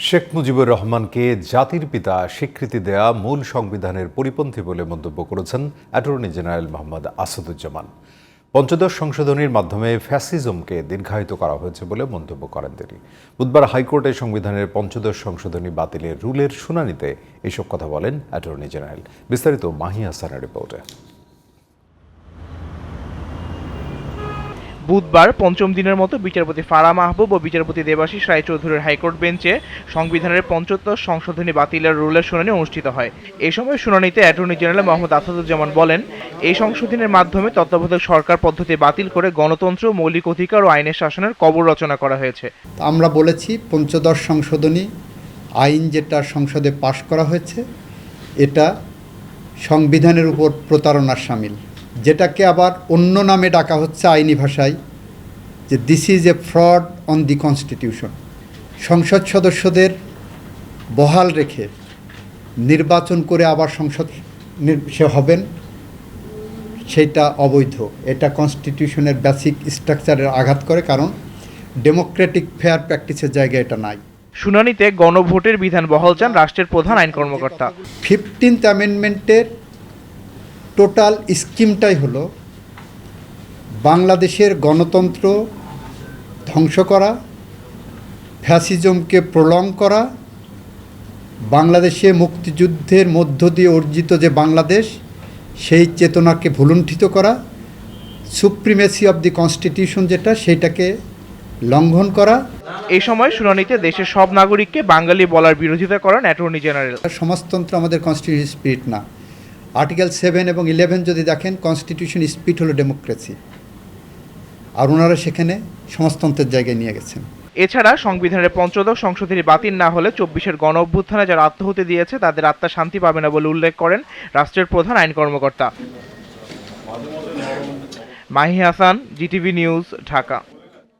শেখ মুজিবুর রহমানকে জাতির পিতা স্বীকৃতি দেয়া মূল সংবিধানের পরিপন্থী বলে মন্তব্য করেছেন অ্যাটর্নি জেনারেল মোহাম্মদ আসাদুজ্জামান। পঞ্চদশ সংশোধনীর মাধ্যমে ফ্যাসিজমকে দীর্ঘায়িত করা হয়েছে বলে মন্তব্য করেন তিনি। বুধবার হাইকোর্টে সংবিধানের পঞ্চদশ সংশোধনী বাতিলের রুলের শুনানিতে এসব কথা বলেন অ্যাটর্নি জেনারেল। বিস্তারিত মাহি হাসানের রিপোর্টে। বুধবার পঞ্চম দিনের মতো বিচারপতি ফারা মাহবুব ও বিচারপতি দেবাশিস রায়চৌধুরীর হাইকোর্ট বেঞ্চে সংবিধানের পঞ্চদশ সংশোধনী বাতিলের রুলের শুনানি অনুষ্ঠিত হয়। এই সময় শুনানিতে অ্যাটর্নি জেনারেল মোহাম্মদ আসাদুজ্জামান বলেন, এই সংশোধনের মাধ্যমে তত্ত্বাবধায়ক সরকার পদ্ধতি বাতিল করে গণতন্ত্র, মৌলিক অধিকার ও আইনের শাসনের কবর রচনা করা হয়েছে। আমরা বলেছি, পঞ্চদশ সংশোধনী আইন যেটা সংসদে পাশ করা হয়েছে, এটা সংবিধানের উপর প্রতারণার সামিল। যেটাকে আবার অন্য নামে ডাকা হচ্ছে আইনি ভাষায় যে this is a fraud on the constitution সংসদ সদস্যদের বহাল রেখে নির্বাচন করে আবার সংসদ সে হবেন সেটা অবৈধ। এটা কনস্টিটিউশনের বেসিক স্ট্রাকচারের আঘাত করে কারণ ডেমোক্রেটিক ফেয়ার প্র্যাকটিসের জায়গায় এটা নাই। শুনানিতে গণভোটের বিধান বহাল চান রাষ্ট্রের প্রধান আইন কর্মকর্তা। ফিফটিন্থ অ্যামেন্ডমেন্টের টোটাল স্কিমটাই হলো বাংলাদেশের গণতন্ত্র ধ্বংস করা ফ্যাসিজমকে প্রলং করা বাংলাদেশে মুক্তিযুদ্ধের মধ্য দিয়ে অর্জিত যে বাংলাদেশ সেই চেতনাকে ভুলুণ্ঠিত করা সুপ্রিমেসি অব দি কনস্টিটিউশন যেটা সেইটাকে লঙ্ঘন করা। এই সময় শুনানিতে দেশের সব নাগরিককে বাঙালি বলার বিরোধিতা করেন অ্যাটর্নি জেনারেল। সমাজতন্ত্র আমাদের কনস্টিটিউশন স্পিরিট না। আর্টিকেল সেভেন এবং ইলেভেন যদি দেখেন কনস্টিটিউশন স্পিড হলো ডেমোক্রেসি আর ওনারা সেখানে সমাজতন্ত্রের জায়গায় নিয়ে গেছেন। এছাড়া সংবিধানের পঞ্চদশ সংশোধনী বাতিল না হলে চব্বিশের গণ অভ্যুত্থানে যারা আত্মহতি দিয়েছে, তাদের আত্মা শান্তি পাবে না বলে উল্লেখ করেন রাষ্ট্রের প্রধান আইন কর্মকর্তা। Mahi Hasan, GTV news, Dhaka.